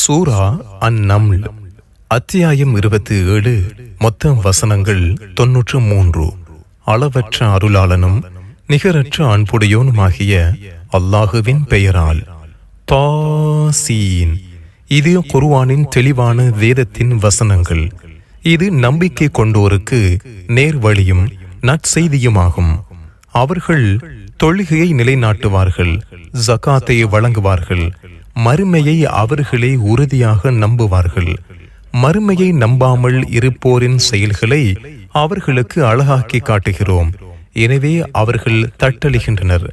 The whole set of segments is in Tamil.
சூரா அந்நம்ல் அத்தியாயம் இருபத்தி ஏழு மொத்த வசனங்கள் தொன்னூற்று மூன்று. அளவற்ற அருளாளனும் நிகரற்ற அன்புடையோனுமாகிய அல்லாஹுவின் பெயரால். தாசீன் இது குர்வானின் தெளிவான வேதத்தின் வசனங்கள். இது நம்பிக்கை கொண்டோருக்கு நேர்வழியும் நற்செய்தியுமாகும். அவர்கள் தொழுகையை நிலைநாட்டுவார்கள் ஜகாத்தை வழங்குவார்கள். மறுமையை அவர்களே உறுதியாக நம்புவார்கள். மறுமையை நம்பாமல் இருப்போரின் செயல்களை அவர்களுக்கு அழகாக்கி காட்டுகிறோம். எனவே அவர்கள் தட்டளிகின்றனர்.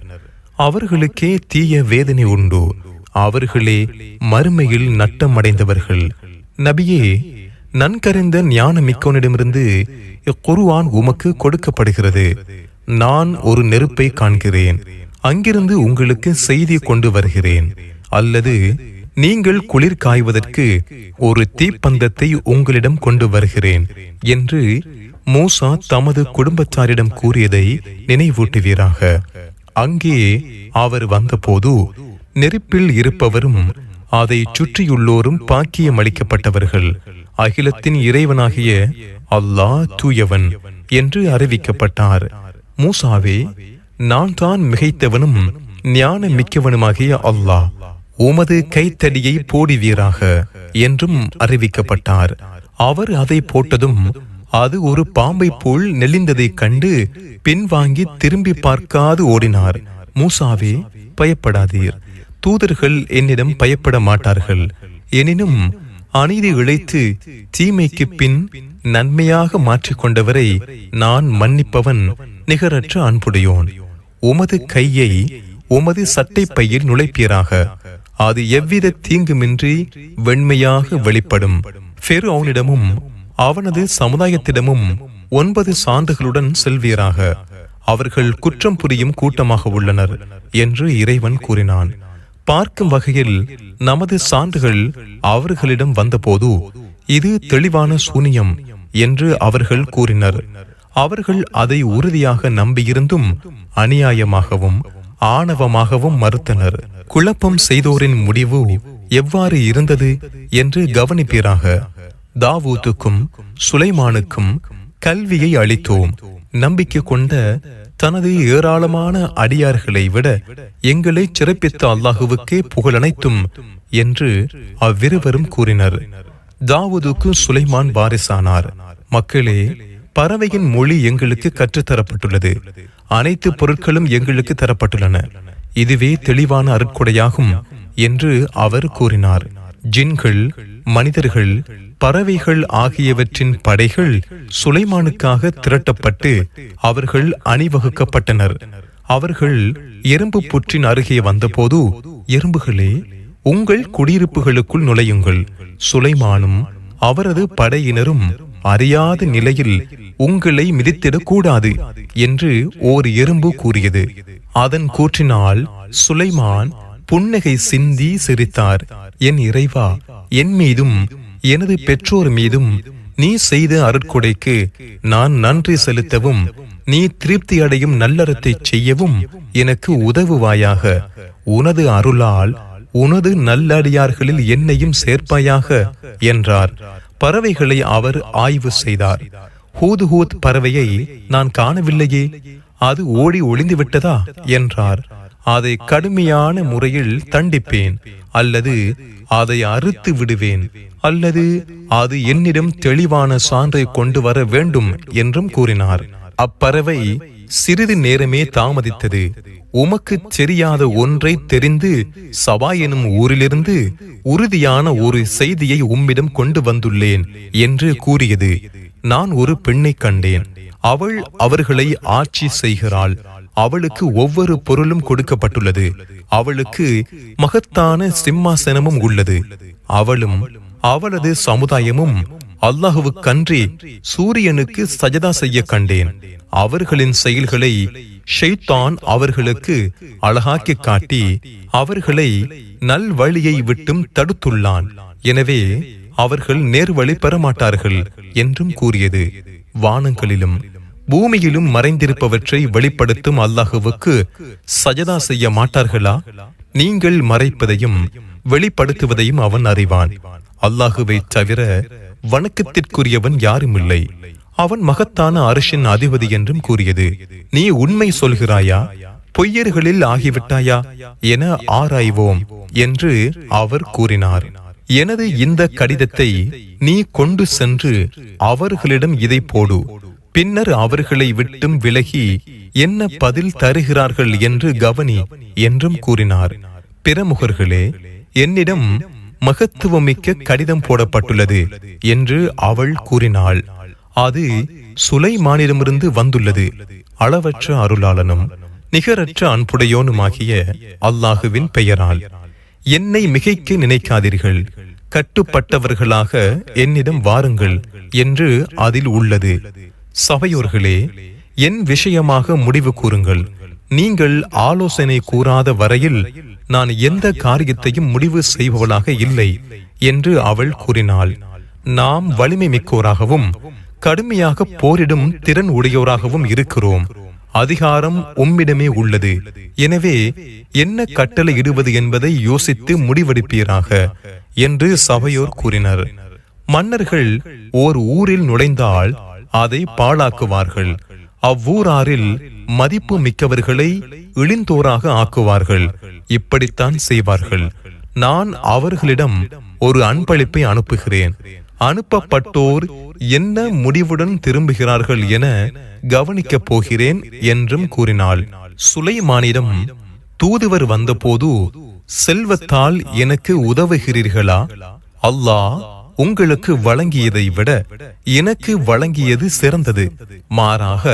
அவர்களுக்கே தீய வேதனை உண்டு. அவர்களே மறுமையில் நட்டமடைந்தவர்கள். நபியே நன்கறிந்த ஞானமிக்கவனிடமிருந்து இக்குருவான் உமக்கு கொடுக்கப்படுகிறது. நான் ஒரு நெருப்பை காண்கிறேன். அங்கிருந்து உங்களுக்கு செய்தி கொண்டு வருகிறேன். அல்லது நீங்கள் குளிர் காய்வதற்கு ஒரு தீப்பந்தத்தை உங்களிடம் கொண்டு வருகிறேன் என்று மூசா தமது குடும்பத்தாரிடம் கூறியதை நினைவூட்டுவீராக. அங்கே அவர் வந்தபோது நெருப்பில் இருப்பவரும் அதை சுற்றியுள்ளோரும் பாக்கியம் அளிக்கப்பட்டவர்கள். அகிலத்தின் இறைவனாகிய அல்லாஹ் தூயவன் என்று அறிவிக்கப்பட்டார். மூசாவே நான் தான் மிகைத்தவனும் ஞான மிக்கவனுமாகிய அல்லாஹ். உமது கைத்தடியை போடுவீராக என்றும் அறிவிக்கப்பட்டார். அவர் அதை போட்டதும் அது ஒரு பாம்பை போல் நெளிந்ததைக் கண்டு பின்வாங்கி திரும்பி பார்க்காது ஓடினார். மூசாவே பயப்படாதீர். தூதர்கள் என்னிடம் பயப்பட மாட்டார்கள். எனினும் அநீதி இழைத்து தீமைக்கு பின் நன்மையாக மாற்றிக்கொண்டவரை நான் மன்னிப்பவன் நிகரற்ற அன்புடையோன். உமது கையை உமது சட்டை பையில் நுழைப்பீராக. அது எவ்வித தீங்குமின்றி வெண்மையாக வெளிப்படும். ஃபெரோனிடமும் அவனது சமுதாயத்திடமும் ஒன்பது சான்றுகளுடன் செல்வீராக. அவர்கள் குற்றம் புரியும் கூட்டமாக உள்ளனர் என்று இறைவன் கூறினான். பார்க்கும் வகையில் நமது சான்றுகள் அவர்களிடம் வந்தபோது இது தெளிவான சூனியம் என்று அவர்கள் கூறினர். அவர்கள் அதை உறுதியாக நம்பியிருந்தும் அநியாயமாகவும் ஆணவமாகவும் மறுத்தனர். குழப்பம் செய்தோரின் முடிவு எவ்வாறு இருந்தது என்று கவனிப்பீராக. தாவூத்துக்கும் சுலைமானுக்கும் கல்வியை அளித்தோம். நம்பிக்கை கொண்ட தனது ஏராளமான அடியார்களை விட எங்களை சிறப்பித்த அல்லாஹுவுக்கே புகழனைத்தும் என்று அவ்விருவரும் கூறினர். தாவூதுக்கு சுலைமான் வாரிசானார். மக்களே பறவையின் மொழி எங்களுக்கு கற்றுத்தரப்பட்டுள்ளது. அனைத்து பொருட்களும் எங்களுக்கு தரப்பட்டுள்ளன. இதுவே தெளிவான அருட்கொடையாகும் என்று அவர் கூறினார். ஜின்கள் மனிதர்கள் பறவைகள் ஆகியவற்றின் படைகள் சுலைமானுக்காக திரட்டப்பட்டு அவர்கள் அணிவகுக்கப்பட்டனர். அவர்கள் எறும்பு புற்றின் அருகே வந்தபோது எறும்புகளே உங்கள் குடியிருப்புகளுக்குள் நுழையுங்கள். சுலைமானும் அவரது படையினரும் அறியாத நிலையில் உங்களை மிதித்திடக் கூடாது என்று ஓர் எறும்பு கூறியது. அதன் கூற்றினால் சுலைமான் புன்னகை சிந்தி சிரித்தார். என் இறைவா என் மீதும் எனது பெற்றோர் மீதும் நீ செய்த அருட்கொடைக்கு நான் நன்றி செலுத்தவும் நீ திருப்தி அடையும் நல்லறத்தை செய்யவும் எனக்கு உதவுவாயாக. உனது அருளால் உனது நல்லடியார்களில் என்னையும் சேர்ப்பாயாக என்றார். பறவைகளை அவர் ஆய்வு செய்தார். ஹூதுஹூத் பறவையை நான் காணவில்லையே அது ஓடி ஒளிந்து விட்டதா என்றார். அதை கடுமையான முறையில் தண்டிப்பேன் அல்லது அதை அறுத்து விடுவேன் அல்லது அது என்னிடம் தெளிவான சான்றை கொண்டு வர வேண்டும் என்றும் கூறினார். அப்பறவை சிறிது நேரமே தாமதித்தது. உமக்கு தெரியாத ஒன்றை தெரிந்து சபா எனும் ஊரிலிருந்து உறுதியான ஒரு செய்தியை உம்மிடம் கொண்டு வந்துள்ளேன் என்று கூறியது. நான் ஒரு பெண்ணை கண்டேன். அவள் அவர்களை ஆட்சி செய்கிறாள். அவளுக்கு ஒவ்வொரு பொருளும் கொடுக்கப்பட்டுள்ளது. அவளுக்கு மகத்தான சிம்மாசனமும் உள்ளது. அவளும் அவளது சமுதாயமும் அல்லாஹுவுக்கன்றி சூரியனுக்கு சஜதா செய்ய கண்டேன். அவர்களின் செயல்களை ஷைத்தான் அவர்களுக்கு அழகாக்கி காட்டி அவர்களை நல்வழியை விட்டும் தடுத்துள்ளான். எனவே அவர்கள் நேர்வழி பெறமாட்டார்கள் என்றும் கூறியது. வானங்களிலும் பூமியிலும் மறைந்திருப்பவற்றை வெளிப்படுத்தும் அல்லாஹுவுக்கு சஜதா செய்ய மாட்டார்களா? நீங்கள் மறைப்பதையும் வெளிப்படுத்துவதையும் அவன் அறிவான். அல்லாஹுவை தவிர வணக்கத்திற்குரியவன் யாருமில்லை. அவன் மகத்தான அரசின் அதிபதி என்றும் கூறியது. நீ உண்மை சொல்கிறாயா? பொய்யர்களில் ஆகிவிட்டாயா? என ஆராய்வோம் என்று அவர் கூறினார். எனது இந்த கடிதத்தை நீ கொண்டு சென்று அவர்களிடம் இதை போடு. பின்னர் அவர்களை விட்டும் விலகி என்ன பதில் தருகிறார்கள் என்று கவனி என்றும் கூறினார். பிரமுகர்களே என்னிடம் மகத்துவமிக்க கடிதம் போடப்பட்டுள்ளது என்று அவள் கூறினாள். அது சுலைமானிடமிருந்து வந்துள்ளது. அளவற்ற அருளாளனும் நிகரற்ற அன்புடையோனுமாகிய அல்லாஹுவின் பெயரால். என்னை மிகைக்க நினைக்காதீர்கள். கட்டுப்பட்டவர்களாக என்னிடம் வாருங்கள் என்று அதில் உள்ளது. சபையோர்களே என் விஷயமாக முடிவு கூறுங்கள். நீங்கள் ஆலோசனை கூறாத வரையில் நான் எந்த காரியத்தையும் முடிவு செய்பவளாக இல்லை என்று அவள் கூறினாள். நாம் வலிமை மிக்கோராகவும் கடுமையாக போரிடும் திறன் உடையோராகவும் இருக்கிறோம். அதிகாரம் உம்மிடமே உள்ளது. எனவே என்ன கட்டளை இடுவது என்பதை யோசித்து முடிவெடுப்பீராக என்று சபையோர் கூறினர். மன்னர்கள் ஓர் ஊரில் நுழைந்தால் அதை பாழாக்குவார்கள். அவ்வூராரில் மதிப்பு மிக்கவர்களை இழிந்தோராக ஆக்குவார்கள். இப்படித்தான் செய்வார்கள். நான் அவர்களிடம் ஒரு அன்பளிப்பை அனுப்புகிறேன். அனுப்பப்பட்டோர் என்ன முடிவுடன் திரும்புகிறார்கள் என கவனிக்கப் போகிறேன் என்றும் கூறினாள். சுலைமானிடம் தூதுவர் வந்தபோது செல்வத்தால் எனக்கு உதவுகிறீர்களா? அல்லாஹ் உங்களுக்கு வழங்கியதை விட எனக்கு வழங்கியது சிறந்தது. மாறாக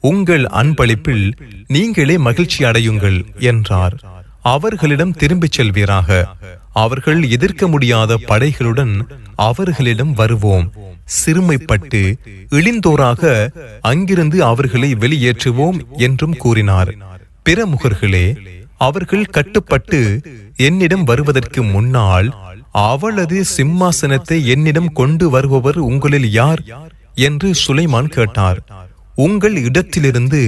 உங்கள் அன்பளிப்பில் நீங்களே மகிழ்ச்சி அடையுங்கள் என்றார். அவர்களிடம் திரும்பிச் செல்வீராக. அவர்கள் எதிர்க்க முடியாத படைகளுடன் அவர்களிடம் வருவோம். சிறுமைப்பட்டு இழிந்தோராக அங்கிருந்து அவர்களை வெளியேற்றுவோம் என்றும் கூறினார். பிரமுகர்களே அவர்கள் கட்டுப்பட்டு என்னிடம் வருவதற்கு முன்னால் அவளது சிம்மாசனத்தை என்னிடம் கொண்டு வருபவர் உங்களில் யார்? என்று சுலைமான் கேட்டார். உங்கள் இடத்திலிருந்து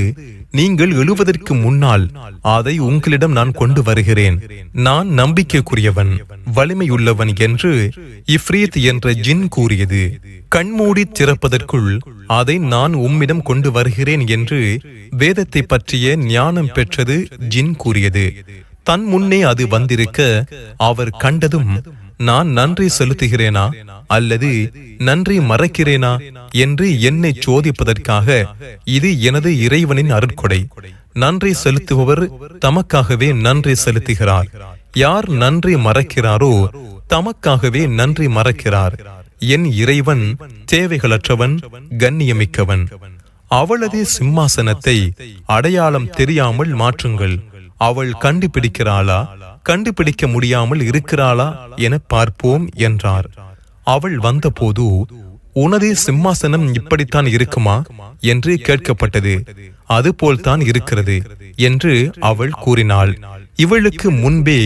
நீங்கள் எழுவதற்கு முன்னால் அதை உங்களிடம் நான் கொண்டு வருகிறேன். நான் நம்பிக்கைக்குரியவன் வலிமையுள்ளவன் என்று இஃப்ரீத் என்ற ஜின் கூறியது. கண்மூடி திறப்பதற்குள் அதை நான் உம்மிடம் கொண்டு வருகிறேன் என்று வேதத்தை பற்றிய ஞானம் பெற்றது ஜின் கூறியது. தன் முன்னே அது வந்திருக்க அவர் கண்டதும் நான் நன்றி செலுத்துகிறேனா? அல்லது நன்றி மறைக்கிறேனா? என்று என்னை சோதிப்பதற்காக இது எனது இறைவனின் அருட்கொடை. நன்றி செலுத்துபவர் தமக்காகவே நன்றி செலுத்துகிறார். யார் நன்றி மறக்கிறாரோ தமக்காகவே நன்றி மறக்கிறார். என் இறைவன் தேவைகளற்றவன் கண்ணியமிக்கவன். அவளது சிம்மாசனத்தை அடையாளம் தெரியாமல் மாற்றுங்கள். அவள் கண்டுபிடிக்கிறாளா? கண்டுபிடிக்க முடியாமல் இருக்கிறாளா என பார்ப்போம் என்றார். அவள் வந்தபோது உனது சிம்மாசனம் இப்படித்தான் இருக்குமா? என்று கேட்கப்பட்டது. அதுபோல்தான் இருக்கிறது என்று அவள் கூறினாள். இவளுக்கு முன்பே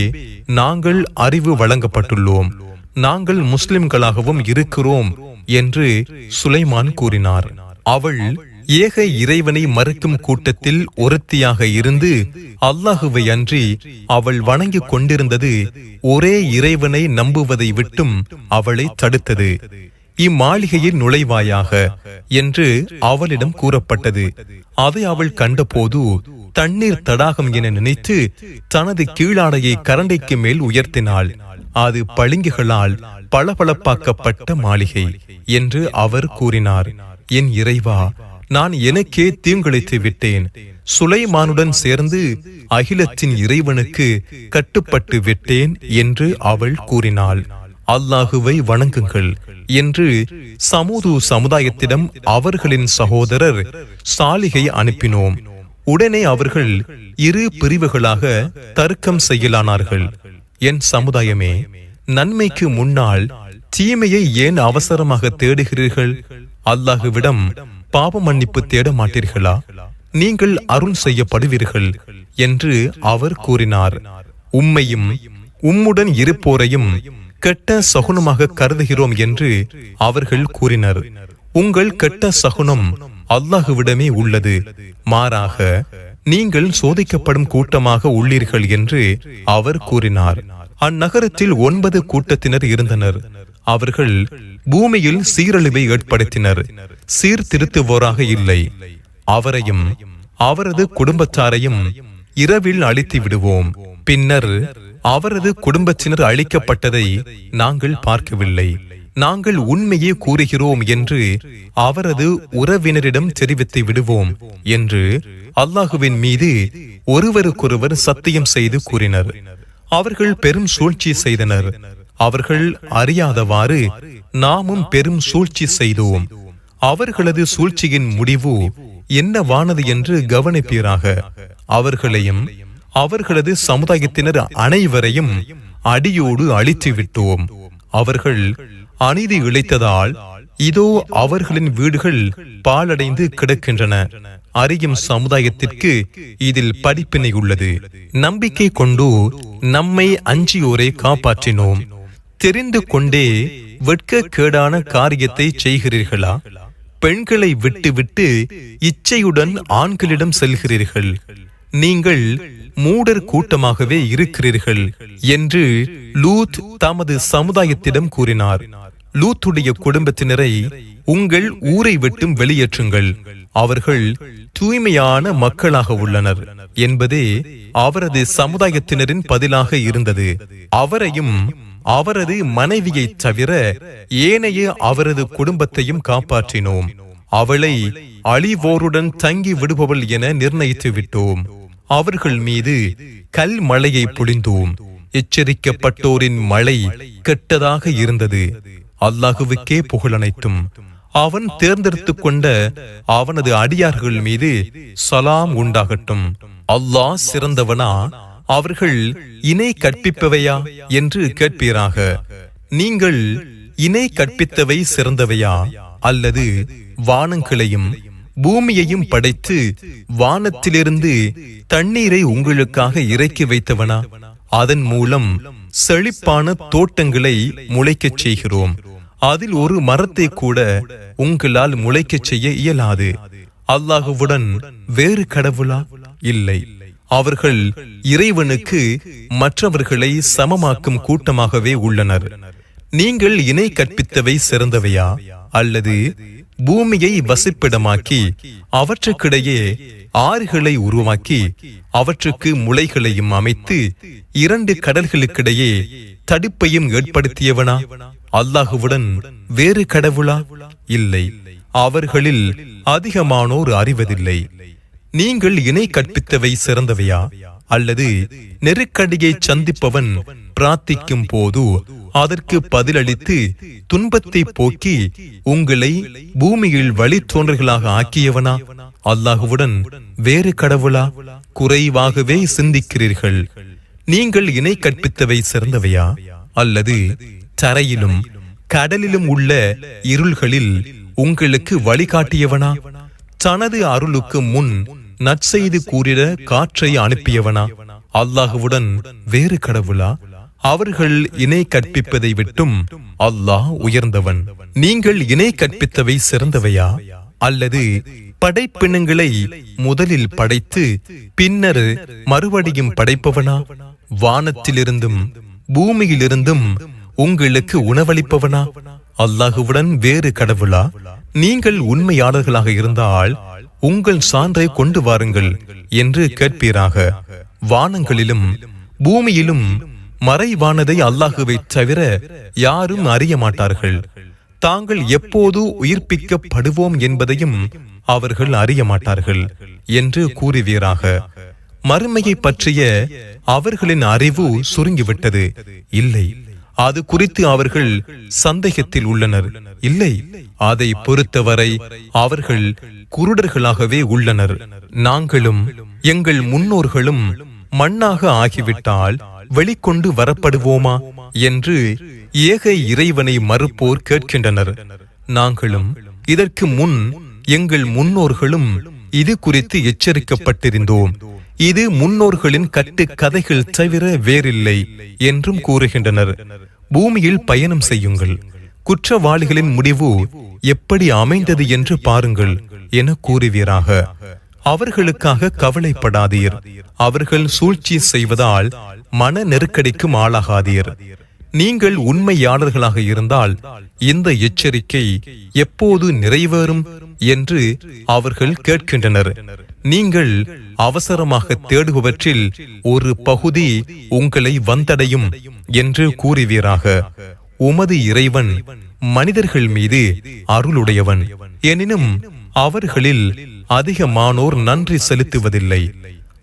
நாங்கள் அறிவு வழங்கப்பட்டுள்ளோம். நாங்கள் முஸ்லிம்களாகவும் இருக்கிறோம் என்று சுலைமான் கூறினார். அவள் ஏக இறைவனை மறுக்கும் கூட்டத்தில் ஒருத்தியாக இருந்து அல்லாஹுவை அன்றி அவள் வணங்கிக் கொண்டிருந்தது ஒரே இறைவனை நம்புவதை விட்டும் அவளை தடுத்தது. இம்மாளிகையின் நுழைவாயாக என்று அவளிடம் கூறப்பட்டது. அதை அவள் கண்டபோது தண்ணீர் தடாகம் என நினைத்து தனது கீழாடையை கரண்டைக்கு மேல் உயர்த்தினாள். அது பளிங்குகளால் பளபளப்பாக்கப்பட்ட மாளிகை என்று அவர் கூறினார். என் இறைவா நான் எனக்கே தீங்கிழைத்து விட்டேன். சுலைமானுடன் சேர்ந்து அகிலத்தின் இறைவனுக்கு கட்டுப்பட்டு விட்டேன் என்று அவள் கூறினாள். அல்லாஹுவை வணங்குங்கள் என்று சமூது சமுதாயத்திடம் அவர்களின் சகோதரர் சாலிகை அனுப்பினோம். உடனே அவர்கள் இரு பிரிவுகளாக தர்க்கம் செய்யலானார்கள். என் சமுதாயமே நன்மைக்கு முன்னால் தீமையை ஏன் அவசரமாக தேடுகிறீர்கள்? அல்லாஹுவிடம் பாவ மன்னிப்பு தேட மாட்டீர்களா நீங்கள் அருள் செய்யப்படுவீர்கள் என்று அவர் கூறினார். உம்மையும் உம்முடன் இருப்போரையும் கெட்ட சகுனமாக கருதுகிறோம் என்று அவர்கள் கூறினர். உங்கள் கெட்ட சகுனம் அல்லாஹுவிடமே உள்ளது. மாறாக நீங்கள் சோதிக்கப்படும் கூட்டமாக உள்ளீர்கள் என்று அவர் கூறினார். அந்நகரத்தில் ஒன்பது கூட்டத்தினர் இருந்தனர். அவர்கள் பூமியில் சீரழிவை ஏற்படுத்தினர். சீர்திருத்துவோராக இல்லை. அவரையும் அவரது குடும்பத்தாரையும் இரவில் அழித்து விடுவோம். பின்னர் அவரது குடும்பத்தினர் அழிக்கப்பட்டதை நாங்கள் பார்க்கவில்லை. நாங்கள் உண்மையே கூறுகிறோம் என்று அவரது உறவினரிடம் தெரிவித்து விடுவோம் என்று அல்லாஹுவின் மீது ஒருவருக்கொருவர் சத்தியம் செய்து கூறினர். அவர்கள் பெரும் சூழ்ச்சி செய்தனர். அவர்கள் அறியாதவாறு நாமும் பெரும் சூழ்ச்சி செய்தோம். அவர்களது சூழ்ச்சியின் முடிவு என்னவானது என்று கவனிப்பீராக. அவர்களையும் அவர்களது சமுதாயத்தினர் அனைவரையும் அடியோடு அழித்து விட்டோம் அவர்கள் அநீதி இழைத்ததால் இதோ அவர்களின் வீடுகள் பாழடைந்து கிடக்கின்றன. அறியும் சமுதாயத்திற்கு இதில் படிப்பினை உள்ளது. நம்பிக்கை கொண்டு நம்மை அஞ்சியோரை காப்பாற்றினோம். தெரிந்து கொண்டே வெட்கக்கேடான காரியத்தை செய்கிறீர்களா? பெண்களை விட்டுவிட்டு இச்சையுடன் ஆண்களிடம் செல்கிறீர்கள். நீங்கள் மூடர் கூட்டமாகவே இருக்கிறீர்கள் என்று லூத் தமது சமுதாயத்திடம் கூறினார். லூத்துடைய குடும்பத்தினரை உங்கள் ஊரை விட்டும் வெளியேற்றுங்கள். அவர்கள் தூய்மையான மக்களாக உள்ளனர். என்பதே அவரது சமுதாயத்தினரின் பதிலாக இருந்தது. அவரையும் அவரது மனைவியை தவிர ஏனைய அவரது குடும்பத்தையும் காப்பாற்றினோம். அவளை அழிவோருடன் தங்கி விடுபவள் என நிர்ணயித்து விட்டோம். அவர்கள் மீது கல் மழையை புழிந்தோம். எச்சரிக்கப்பட்டோரின் மழை கெட்டதாக இருந்தது. அல்லாஹுவுக்கே புகழனைத்தும் அவன் தேர்ந்தெடுத்து கொண்ட அவனது அடியார்கள் மீது சலாம் உண்டாகட்டும். அல்லாஹ் சிறந்தவனா? அவர்கள் இணை கற்பிப்பவையா என்று கேட்பீராக. நீங்கள் இணை கற்பித்தவை சிறந்தவையா? அல்லது வானங்களையும் பூமியையும் படைத்து வானத்திலிருந்து தண்ணீரை உங்களுக்காக இறக்கி வைத்தவனா? அதன் மூலம் செழிப்பான தோட்டங்களை முளைக்கச் செய்கிறோம். அதில் ஒரு மரத்தை கூட உங்களால் முளைக்கச் செய்ய இயலாது. அல்லாஹுவுடன் வேறு கடவுளா? இல்லை. அவர்கள் இறைவனுக்கு மற்றவர்களை சமமாக்கும் கூட்டமாகவே உள்ளனர். நீங்கள் இணை கற்பித்தவை சிறந்தவையா? அல்லது பூமியை வசிப்பிடமாக்கி அவற்றுக்கிடையே ஆறுகளை உருவாக்கி அவற்றுக்கு முளைகளையும் அமைத்து இரண்டு கடல்களுக்கிடையே தடுப்பையும் ஏற்படுத்தியவனா? அல்லாஹுவுடன் வேறு கடவுளா? இல்லை. அவர்களில் அதிகமானோர் அறிவதில்லை. நீங்கள் இணை கற்பித்தவை சிறந்தவையா? அல்லது நெருக்கடியை சந்திப்பவன் பிரார்த்திக்கும் போது அதற்கு பதிலளித்து துன்பத்தை போக்கி உங்களை பூமியில் வழித்தோன்றர்களாக ஆக்கியவனா? அல்லாஹுவுடன் வேறு கடவுளா? குறைவாகவே சிந்திக்கிறீர்கள். நீங்கள் இணை கற்பித்தவை சிறந்தவையா? அல்லது தரையிலும் கடலிலும் உள்ள இருள்களில் உங்களுக்கு வழிகாட்டியவனா? தனது அருளுக்கு முன் நற்செய்து கூறிட காற்றை அனுப்பியவனா? அல்லாஹுவுடன் வேறு கடவுளா? அவர்கள் இணை கற்பிப்பதை விட்டும் அல்லாஹ் உயர்ந்தவன். நீங்கள் இணை கற்பித்தவை சிறந்தவையா? அல்லது படைப்பினங்களை முதலில் படைத்து பின்னர் மறுபடியும் படைப்பவனா? வானத்திலிருந்தும் பூமியிலிருந்தும் உங்களுக்கு உணவளிப்பவனா? அல்லாஹுவுடன் வேறு கடவுளா? நீங்கள் உண்மையாளர்களாக இருந்தால் உங்கள் சான்றை கொண்டு வாருங்கள் என்று கேட்பீராக. வானங்களிலும் பூமியிலும் மறைவானதை அல்லாஹுவை தவிர யாரும் அறிய மாட்டார்கள். தாங்கள் எப்போது உயிர்ப்பிக்கப்படுவோம் என்பதையும் அவர்கள் அறிய மாட்டார்கள் என்று கூறுவீராக. மறுமையை பற்றிய அவர்களின் அறிவு சுருங்கிவிட்டது. இல்லை. அது குறித்து அவர்கள் சந்தேகத்தில் உள்ளனர். இல்லை அதை பொறுத்தவரை அவர்கள் குருடர்களாகவே உள்ளனர். நாங்களும் எங்கள் முன்னோர்களும் மண்ணாக ஆகிவிட்டால் வெளிக்கொண்டு வரப்படுவோமா என்று ஏக இறைவனை மறுப்போர் கேட்கின்றனர். நாங்களும் இதற்கு முன் எங்கள் முன்னோர்களும் இது குறித்து எச்சரிக்கப்பட்டிருந்தோம். இது முன்னோர்களின் கட்டு கதைகள் தவிர வேறில்லை என்றும் கூறுகின்றனர். பூமியில் பயணம் செய்யுங்கள். குற்றவாளிகளின் முடிவு எப்படி அமைந்தது என்று பாருங்கள் என கூறுவீராக. அவர்களுக்காக கவலைப்படாதீர். அவர்கள் சூழ்ச்சி செய்வதால் மன நெருக்கடிக்கும் ஆளாகாதீர். நீங்கள் உண்மையாளர்களாக இருந்தால் இந்த எச்சரிக்கை எப்போது நிறைவேறும் என்று அவர்கள் கேட்கின்றனர். நீங்கள் அவசரமாக தேடுபவற்றில் ஒரு பகுதி உங்களை வந்தடையும் என்று கூறுவீராக. உமது இறைவன் மனிதர்கள் மீது அருளுடையவன். எனினும் அவர்களில் அதிகமானோர் நன்றி செலுத்துவதில்லை.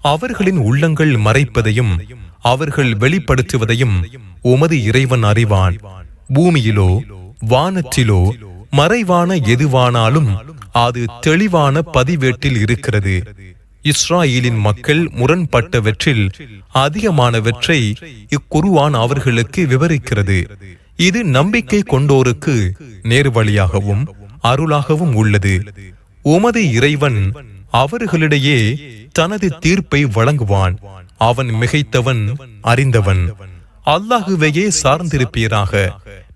அவர்களின் உள்ளங்கள் மறைப்பதையும் அவர்கள் வெளிப்படுத்துவதையும் உமது இறைவன் அறிவான். பூமியிலோ வானத்திலோ மறைவான எதுவானாலும் அது தெளிவான பதிவேட்டில் இருக்கிறது. இஸ்ராயலின் மக்கள் முரண்பட்டவற்றில் அதிகமானவற்றை இக்குருவான் அவர்களுக்கு விவரிக்கிறது. இது நம்பிக்கை கொண்டோருக்கு நேர்வழியாகவும் அருளாகவும் உள்ளது. உமது இறைவன் அவர்களிடையே தனது தீர்ப்பை வழங்குவான். அவன் மிகைத்தவன் அறிந்தவன். அல்லாஹுவையே சார்ந்திருப்பீராக.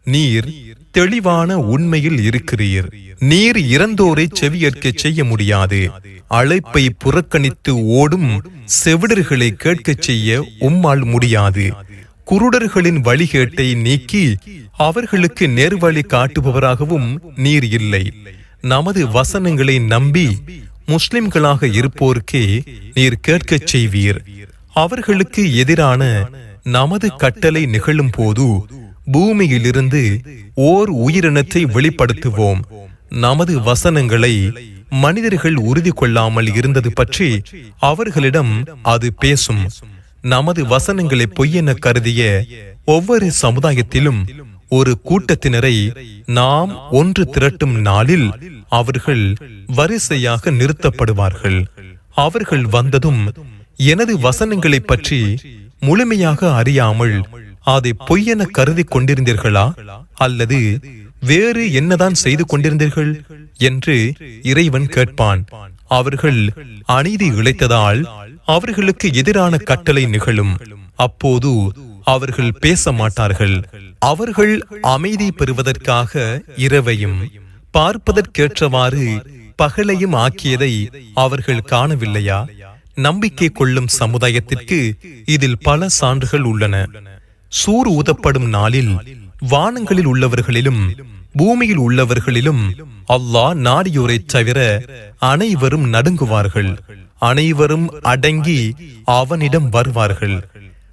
நீர் தெளிவான உண்மையில் இருக்கிறீர். நீர் இறந்தோரை செவியேற்க செய்ய முடியாது. அழைப்பை புறக்கணித்து ஓடும் செவிடர்களை கேட்கச் செய்ய உம்மால் முடியாது. குருடர்களின் வழிகேட்டை நீக்கி அவர்களுக்கு நேர்வழி காட்டுபவராகவும் நீர் இல்லை. நமது வசனங்களை நம்பி முஸ்லிம்களாக இருப்போருக்கே நீர் கேட்கச் செய்வீர். அவர்களுக்கு எதிரான நமது கட்டளை நிகழும் போது பூமியிலிருந்து ஓர் உயிரினத்தை வெளிப்படுத்துவோம். நமது வசனங்களை மனிதர்கள் உறுதி கொள்ளாமல் இருந்தது பற்றி அவர்களிடம் அது பேசும். நமது வசனங்களை பொய்யென கருதிய ஒவ்வொரு சமுதாயத்திலும் ஒரு கூட்டத்தினரை நாம் ஒன்று திரட்டும் நாளில் அவர்கள் வரிசையாக நிறுத்தப்படுவார்கள். அவர்கள் வந்ததும் எனது வசனங்களைப் பற்றி முழுமையாக அறியாமல் அதை பொய்யென கருதி கொண்டிருந்தீர்களா? அல்லது வேறு என்னதான் செய்து கொண்டிருந்தீர்கள்? என்று இறைவன் கேட்பான். அவர்கள் அநீதி இழைத்ததால் அவர்களுக்கு எதிரான கட்டளை நிகழும். அப்போது அவர்கள் பேச மாட்டார்கள் அவர்கள் அமைதி பெறுவதற்காக இரவையும் பார்ப்பதற்கேற்றவாறு பகலையும் ஆக்கியதை அவர்கள் காணவில்லையா? நம்பிக்கை கொள்ளும் சமுதாயத்திற்கு இதில் பல சான்றுகள் உள்ளன. சூர் ஊதப்படும் நாளில் வானங்களில் உள்ளவர்களிலும் பூமியில் உள்ளவர்களிலும் அல்லாஹ் நாடியோரைத் தவிர அனைவரும் நடுங்குவார்கள். அனைவரும் அடங்கி அவனிடம் வருவார்கள்.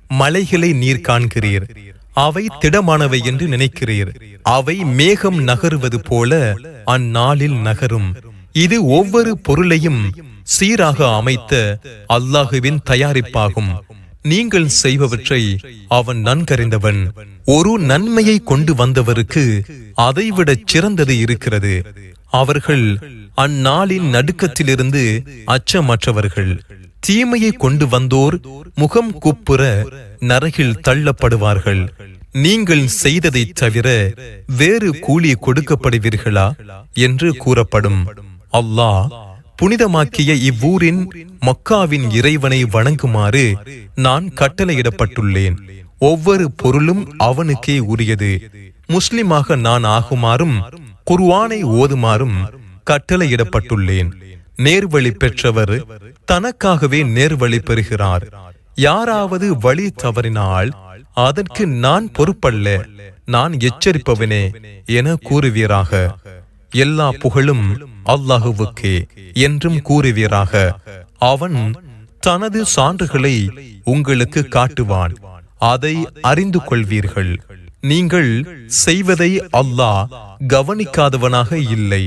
மலைகளை நீர் காண்கிறீர். அவை திடமானவை என்று நினைக்கிறீர். அவை மேகம் நகருவது போல அந்நாளில் நகரும். இது ஒவ்வொரு பொருளையும் சீராக அமைத்த அல்லாஹுவின் தயாரிப்பாகும். நீங்கள் செய்பவற்றை அவன் நன்கறிந்தவன். ஒரு நன்மையை கொண்டு வந்தவருக்கு அதைவிட சிறந்தது இருக்கிறது. அவர்கள் அந்நாளின் நடுக்கத்திலிருந்து அச்சமற்றவர்கள். தீமையை கொண்டு வந்தோர் முகம் குப்புற நரகில் தள்ளப்படுவார்கள். நீங்கள் செய்ததைத் தவிர வேறு கூலி கொடுக்கப்படுவீர்களா? என்று கூறப்படும். அல்லாஹ் புனிதமாக்கிய இவ்வூரின் மக்காவின் இறைவனை வணங்குமாறு நான் கட்டளையிடப்பட்டுள்ளேன். ஒவ்வொரு பொருளும் அவனுக்கே உரியது. முஸ்லிமாக நான் ஆகுமாறும் குர்வானை ஓதுமாறும் கட்டளையிடப்பட்டுள்ளேன். நேர்வழி பெற்றவர் தனக்காகவே நேர்வழி பெறுகிறார். யாராவது வழி தவறினால் அதற்கு நான் பொறுப்பல்ல நான் எச்சரிப்பவனே என கூறுவீராக. எல்லா புகழும் அல்லாஹுவுக்கே என்றும் கூறுவீராக. அவன் தனது சான்றுகளை உங்களுக்கு காட்டுவான். அதை அறிந்து கொள்வீர்கள். நீங்கள் செய்வதை அல்லாஹ் கவனிக்காதவனாக இல்லை.